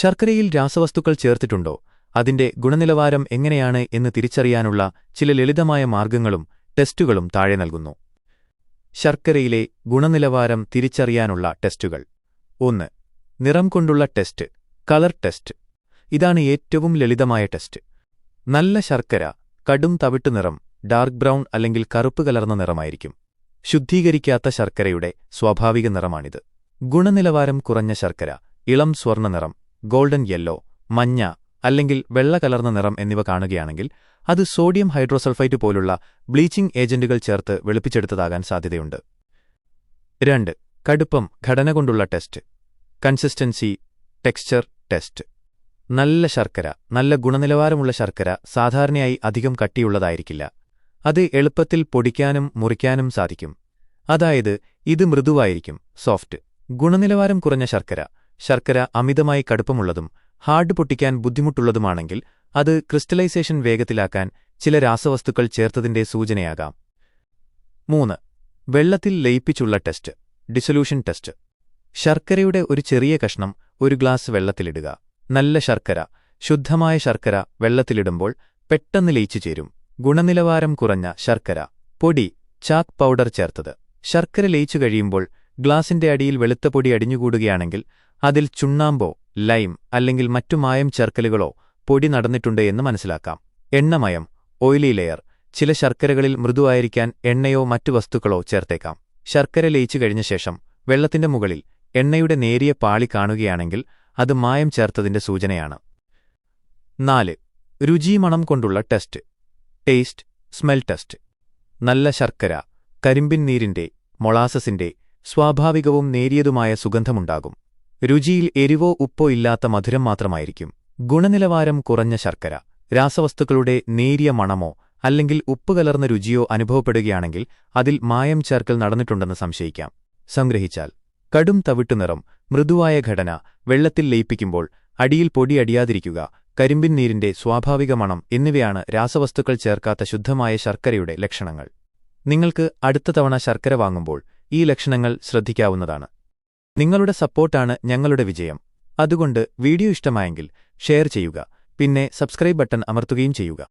ശർക്കരയിൽ രാസവസ്തുക്കൾ ചേർത്തിട്ടുണ്ടോ? അതിന്റെ ഗുണനിലവാരം എങ്ങനെയാണ് എന്ന് തിരിച്ചറിയാനുള്ള ചില ലളിതമായ മാർഗങ്ങളും ടെസ്റ്റുകളും താഴെ നൽകുന്നു. ശർക്കരയിലെ ഗുണനിലവാരം തിരിച്ചറിയാനുള്ള ടെസ്റ്റുകൾ. ഒന്ന് നിറം കൊണ്ടുള്ള ടെസ്റ്റ് കളർ ടെസ്റ്റ്. ഇതാണ് ഏറ്റവും ലളിതമായ ടെസ്റ്റ്. നല്ല ശർക്കര കടും തവിട്ടു നിറം ഡാർക്ക് ബ്രൗൺ അല്ലെങ്കിൽ കറുപ്പ് കലർന്ന നിറമായിരിക്കും. ശുദ്ധീകരിക്കാത്ത ശർക്കരയുടെ സ്വാഭാവിക നിറമാണിത്. ഗുണനിലവാരം കുറഞ്ഞ ശർക്കര ഇളം സ്വർണ നിറം ഗോൾഡൻ യെല്ലോ മഞ്ഞ അല്ലെങ്കിൽ വെള്ള കലർന്ന നിറം എന്നിവ കാണുകയാണെങ്കിൽ അത് സോഡിയം ഹൈഡ്രോസൾഫൈറ്റ് പോലുള്ള ബ്ലീച്ചിംഗ് ഏജന്റുകൾ ചേർത്ത് വെളുപ്പിച്ചെടുത്തതാകാൻ സാധ്യതയുണ്ട്. രണ്ട് കടുപ്പം ഘടന കൊണ്ടുള്ള ടെസ്റ്റ്. Consistency texture test. നല്ല ശർക്കര നല്ല ഗുണനിലവാരമുള്ള ശർക്കര സാധാരണയായി അധികം കട്ടിയുള്ളതായിരിക്കില്ല. അത് എളുപ്പത്തിൽ പൊടിക്കാനും മുറിക്കാനും സാധിക്കും. അതായത് ഇത് മൃദുവായിരിക്കും സോഫ്റ്റ്. ഗുണനിലവാരം കുറഞ്ഞ ശർക്കര ശർക്കര അമിതമായി കടുപ്പമുള്ളതും ഹാർഡ് പൊട്ടിക്കാൻ ബുദ്ധിമുട്ടുള്ളതുമാണെങ്കിൽ അത് ക്രിസ്റ്റലൈസേഷൻ വേഗത്തിലാക്കാൻ ചില രാസവസ്തുക്കൾ ചേർത്തതിന്റെ സൂചനയാകാം. മൂന്ന് വെള്ളത്തിൽ ലയിപ്പിച്ചുള്ള ടെസ്റ്റ് ഡിസൊല്യൂഷൻ ടെസ്റ്റ് ശർക്കരയുടെ ഒരു ചെറിയ കഷ്ണം ഒരു ഗ്ലാസ് വെള്ളത്തിലിടുക. നല്ല ശർക്കര ശുദ്ധമായ ശർക്കര വെള്ളത്തിലിടുമ്പോൾ പെട്ടെന്ന് ലയിച്ചു ചേരും. ഗുണനിലവാരം കുറഞ്ഞ ശർക്കര. പൊടി ചാക്ക് പൗഡർ ചേർത്തത്. ശർക്കര ലയിച്ചു കഴിയുമ്പോൾ ഗ്ലാസിന്റെ അടിയിൽ വെളുത്ത പൊടി അടിഞ്ഞുകൂടുകയാണെങ്കിൽ അതിൽ ചുണ്ണാമ്പോ ലൈം അല്ലെങ്കിൽ മറ്റു മായം ചേർക്കലുകളോ പൊടി നടന്നിട്ടുണ്ട് എന്ന് മനസ്സിലാക്കാം. എണ്ണമയം ഓയിലി ലെയർ ചില ശർക്കരകളിൽ മൃദുവായിരിക്കാൻ എണ്ണയോ മറ്റു വസ്തുക്കളോ ചേർത്തേക്കാം. ശർക്കര ലയിച്ചു കഴിഞ്ഞ ശേഷം വെള്ളത്തിന്റെ മുകളിൽ എണ്ണയുടെ നേരിയ പാളി കാണുകയാണെങ്കിൽ അത് മായം ചേർത്തതിന്റെ സൂചനയാണ്. നാല് രുചിമണം കൊണ്ടുള്ള ടെസ്റ്റ്. Taste smell test. നല്ല ശർക്കര കരിമ്പിൻ നീരിന്റെ മൊളാസസിന്റെ സ്വാഭാവികവും നേരിയതുമായ സുഗന്ധമുണ്ടാകും. രുചിയിൽ എരിവോ ഉപ്പോ ഇല്ലാത്ത മധുരം മാത്രമായിരിക്കും. ഗുണനിലവാരം കുറഞ്ഞ ശർക്കര രാസവസ്തുക്കളുടെ നേരിയ മണമോ അല്ലെങ്കിൽ ഉപ്പ് കലർന്ന രുചിയോ അനുഭവപ്പെടുകയാണെങ്കിൽ അതിൽ മായം ചേർക്കൽ നടന്നിട്ടുണ്ടെന്ന് സംശയിക്കാം. സംഗ്രഹിച്ചാൽ കടും തവിട്ടുനിറം മൃദുവായ ഘടന വെള്ളത്തിൽ ലയിപ്പിക്കുമ്പോൾ അടിയിൽ പൊടിയടിയാതിരിക്കുക കരിമ്പിൻ നീരിന്റെ സ്വാഭാവിക മണം എന്നിവയാണ് രാസവസ്തുക്കൾ ചേർക്കാത്ത ശുദ്ധമായ ശർക്കരയുടെ ലക്ഷണങ്ങൾ. നിങ്ങൾക്ക് അടുത്ത തവണ ശർക്കര വാങ്ങുമ്പോൾ ഈ ലക്ഷണങ്ങൾ ശ്രദ്ധിക്കാവുന്നതാണ്. നിങ്ങളുടെ സപ്പോർട്ടാണ് ഞങ്ങളുടെ വിജയം. അതുകൊണ്ട് വീഡിയോ ഇഷ്ടമായെങ്കിൽ ഷെയർ ചെയ്യുക പിന്നെ സബ്സ്ക്രൈബ് ബട്ടൺ അമർത്തുകയും ചെയ്യുക.